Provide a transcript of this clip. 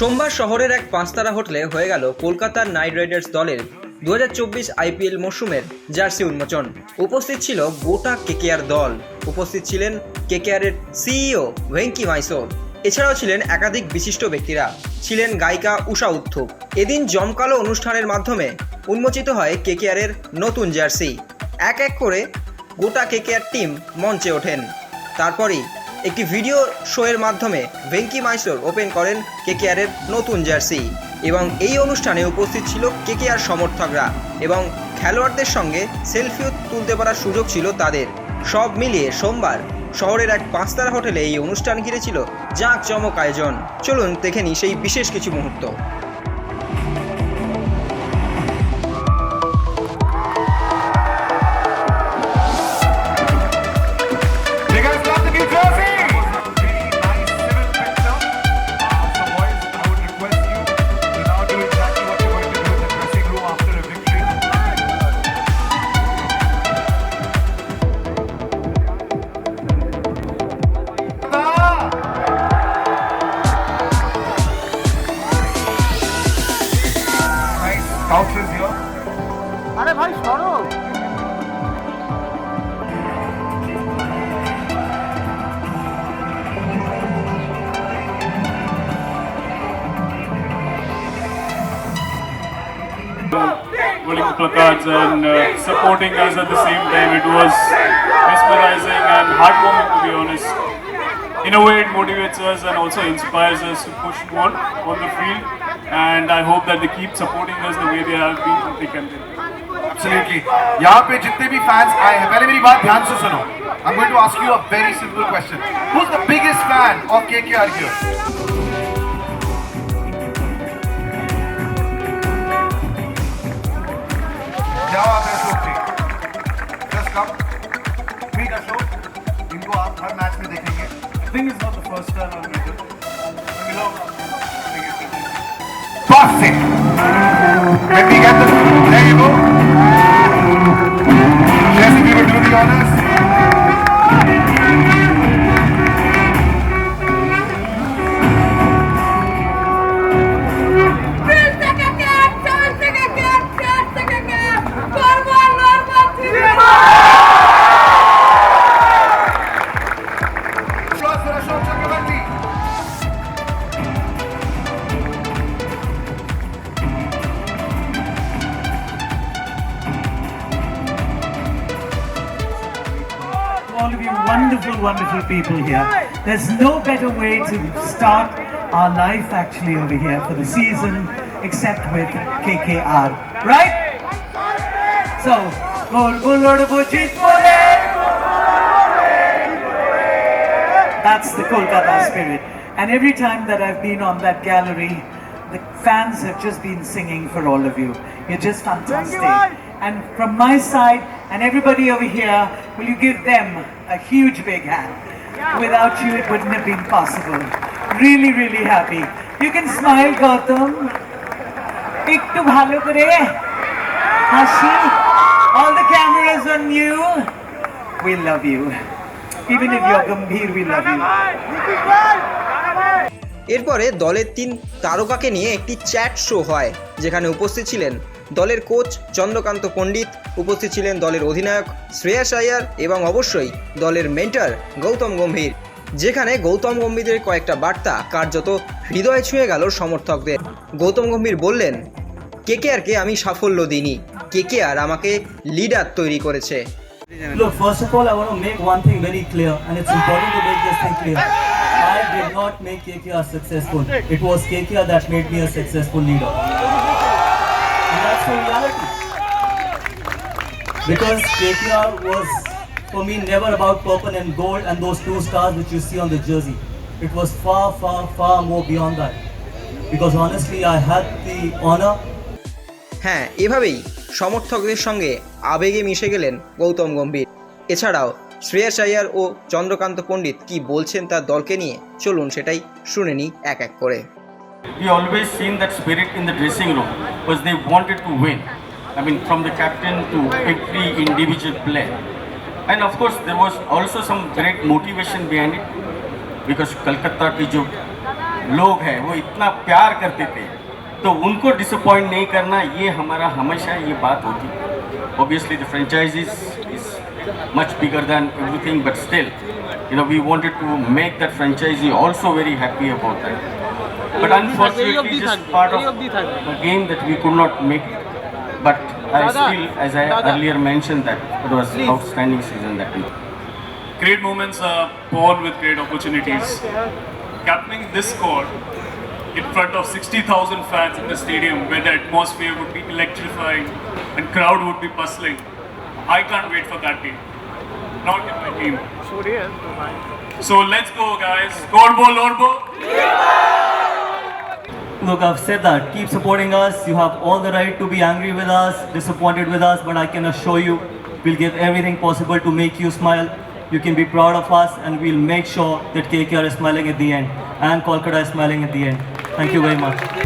সোমবার শহরের এক পাঁচতারা হোটেলে হয়ে গেল কলকাতার নাইট রাইডার্স দলের দু হাজার চব্বিশ আইপিএল মরশুমের জার্সি উন্মোচন। উপস্থিত ছিল গোটা কেকেআর দল। উপস্থিত ছিলেন কেকেআরের সিইও ভেঙ্কি মাইসোর এছাড়াও ছিলেন একাধিক বিশিষ্ট ব্যক্তিরা। ছিলেন গায়িকা উষা উত্থুপ এদিন জমকালো অনুষ্ঠানের মাধ্যমে উন্মোচিত হয় কেকেআরের নতুন জার্সি। এক এক করে গোটা কেকেআর টিম মঞ্চে ওঠেন। তারপরই একটি ভিডিও শোয়ের মাধ্যমে ভেঙ্কি মাইসোর ওপেন করেন কেকেআরের নতুন জার্সি। এবং এই অনুষ্ঠানে উপস্থিত ছিল কেকেআর সমর্থকরা এবং খেলোয়াড়দের সঙ্গে সেলফিও তুলতে পারার সুযোগ ছিল তাদের। সব মিলিয়ে সোমবার শহরের এক পাঁচতারা হোটেলে এই অনুষ্ঠান ঘিরেছিল জাঁকজমক আয়োজন। চলুন দেখে নিই সেই বিশেষ কিছু মুহূর্ত। placards and uh, supporting us at the same time. It was mesmerizing and heartwarming to be honest. In a way, it motivates us and also inspires us to push more on the field. And I hope that they keep supporting us the way they have been from thick and thin. Absolutely. यहाँ पे जितने भी fans आए हैं पहले मेरी बात ध्यान से सुनो I'm going to ask you a very simple question. Who's the biggest fan of KKR here? Cup फ्री का शो इनको आप हर मैच में देखेंगे। Thing is not the first time I मिलो perfect wonderful, wonderful people here. There's no better way to start our life actually over here for the season except with KKR. Right? So, That's the Kolkata spirit. And every time that I've been on that gallery, the fans have just been singing for all of you. You're just fantastic. And from my side and everybody over here, will you give them a huge big hand? Without you, it wouldn't have been possible. Really, really happy. You can smile, Gautam. একটু ভালো করে হাসি all the cameras on you we love you even if you're gambhir we love you এরপরে দলের তিন তারকাকে নিয়ে একটি chat show হয় যেখানে উপস্থিত ছিলেন দলের কোচ চন্দ্রকান্ত পণ্ডিত উপস্থিত ছিলেন দলের অধিনায়ক শ্রেয়াস আয়ার এবং অবশ্যই দলের মেন্টার গৌতম গম্ভীর যেখানে গৌতম গম্ভীরের কয়েকটা বার্তা কার্যত হৃদয়ে ছুঁয়ে গেল সমর্থকদের গৌতম গম্ভীর বললেন কেকেআরকে আমি সাফল্য দিইনি কেকেআর আমাকে লিডার তৈরি করেছে Look, first of all, I want to make one thing very clear, and it's important to make this thing clear. I did not make KKR successful. It was KKR that made me a successful leader. Reality. Because KKR was, for me, never about purple and gold and those two stars which you see on the jersey. It was far, far, far more beyond that. Because honestly, I had the honor হ্যাঁ এভাবেই সমর্থকদের সঙ্গে আবেগে মিশে গেলেন গৌতম গম্ভীর এছাড়াও শ্রেয়াস আয়ার ও চন্দ্রকান্ত পণ্ডিত কি বলছেন তার দলকে নিয়ে চলুন সেটাই শুনে নিই এক এক করে we always seen that spirit in the dressing room was they wanted to win. I mean, from the captain to every individual player. And of course, there was also some great motivation behind it because Kolkata की जो लोग हैं वो इतना प्यार करते थे तो उनको डिसअपॉइंट नहीं करना ये हमारा हमेशा ये बात होती obviously the franchises is much bigger than everything but still you know we wanted to make that franchisee also very happy about that but unfortunately just part of the game that we could not make it but I still as I earlier mentioned that it was outstanding season that we Great moments are born with great opportunities. Captaining this squad in front of 60,000 fans in the stadium where the atmosphere would be electrifying and crowd would be bustling. I can't wait for that day. Not in my team. So let's go guys. Gorbo, Lorbo. Look, I've said that. Keep supporting us. You have all the right to be angry with us, disappointed with us, but I can assure you we'll give everything possible to make you smile. You can be proud of us, and we'll make sure that KKR is smiling at the end and Kolkata is smiling at the end. Thank you very much.